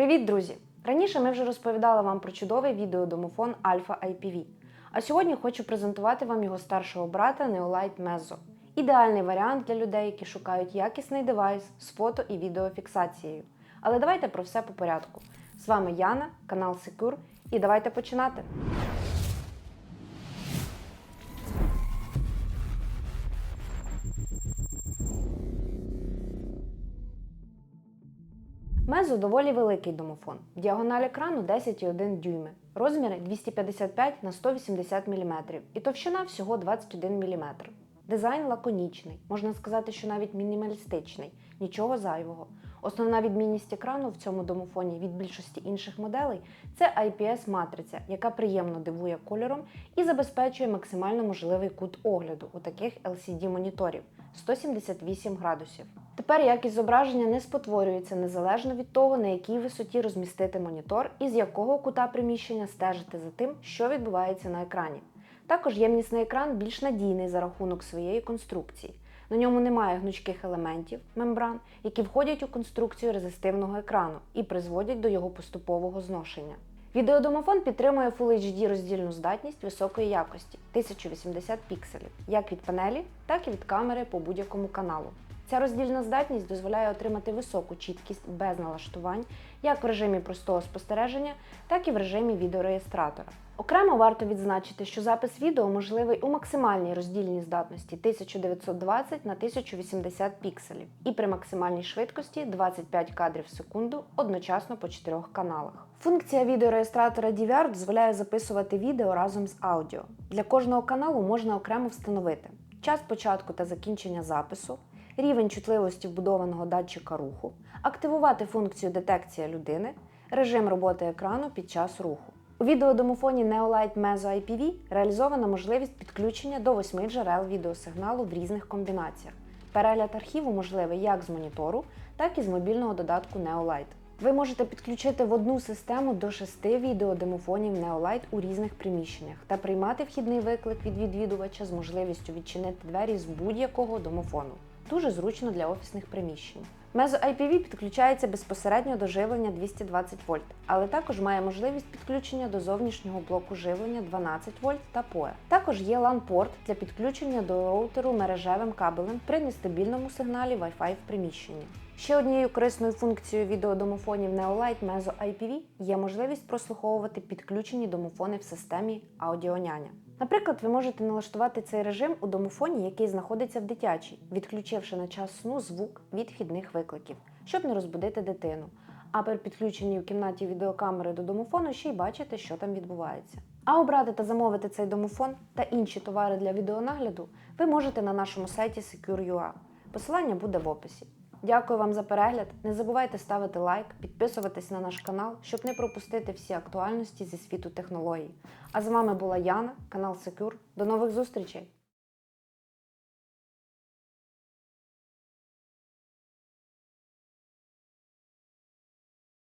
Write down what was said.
Привіт, друзі! Раніше ми вже розповідали вам про чудовий відеодомофон Alpha IPV. А сьогодні хочу презентувати вам його старшого брата Neolite Mezzo. Ідеальний варіант для людей, які шукають якісний девайс з фото і відеофіксацією. Але давайте про все по порядку. З вами Яна, канал Secure, і давайте починати. Мезо доволі великий домофон. Діагональ екрану 10,1 дюйми, розміри 255 на 180 мм і товщина всього 21 мм. Дизайн лаконічний, можна сказати, що навіть мінімалістичний, нічого зайвого. Основна відмінність екрану в цьому домофоні від більшості інших моделей це IPS-матриця, яка приємно дивує кольором і забезпечує максимально можливий кут огляду у таких LCD-моніторів 178 градусів. Тепер якість зображення не спотворюється незалежно від того, на якій висоті розмістити монітор і з якого кута приміщення стежити за тим, що відбувається на екрані. Також ємнісний екран більш надійний за рахунок своєї конструкції. На ньому немає гнучких елементів мембран, які входять у конструкцію резистивного екрану і призводять до його поступового зношення. Відеодомофон підтримує Full HD роздільну здатність високої якості 1080 пікселів, як від панелі, так і від камери по будь-якому каналу. Ця роздільна здатність дозволяє отримати високу чіткість без налаштувань як в режимі простого спостереження, так і в режимі відеореєстратора. Окремо варто відзначити, що запис відео можливий у максимальній роздільній здатності 1920 на 1080 пікселів і при максимальній швидкості 25 кадрів в секунду одночасно по чотирьох каналах. Функція відеореєстратора DVR дозволяє записувати відео разом з аудіо. Для кожного каналу можна окремо встановити час початку та закінчення запису, рівень чутливості вбудованого датчика руху, активувати функцію детекція людини, режим роботи екрану під час руху. У відеодомофоні Neolite Mezzo IPV реалізована можливість підключення до восьми джерел відеосигналу в різних комбінаціях. Перегляд архіву можливий як з монітору, так і з мобільного додатку Neolite. Ви можете підключити в одну систему до шести відеодемофонів Neolite у різних приміщеннях та приймати вхідний виклик від відвідувача з можливістю відчинити двері з будь-якого домофону. Дуже зручно для офісних приміщень. Мезо IPV підключається безпосередньо до живлення 220 вольт, але також має можливість підключення до зовнішнього блоку живлення 12 вольт та PoE. Також є LAN-порт для підключення до роутеру мережевим кабелем при нестабільному сигналі Wi-Fi в приміщенні. Ще однією корисною функцією відеодомофонів Neolite Mezzo IPV є можливість прослуховувати підключені домофони в системі Аудіоняня. Наприклад, ви можете налаштувати цей режим у домофоні, який знаходиться в дитячій, відключивши на час сну звук від вхідних викликів, щоб не розбудити дитину. А при підключенні в кімнаті відеокамери до домофону ще й бачите, що там відбувається. А обрати та замовити цей домофон та інші товари для відеонагляду ви можете на нашому сайті Secure.ua. Посилання буде в описі. Дякую вам за перегляд. Не забувайте ставити лайк, підписуватись на наш канал, щоб не пропустити всі актуальності зі світу технологій. А з вами була Яна, канал Secure. До нових зустрічей!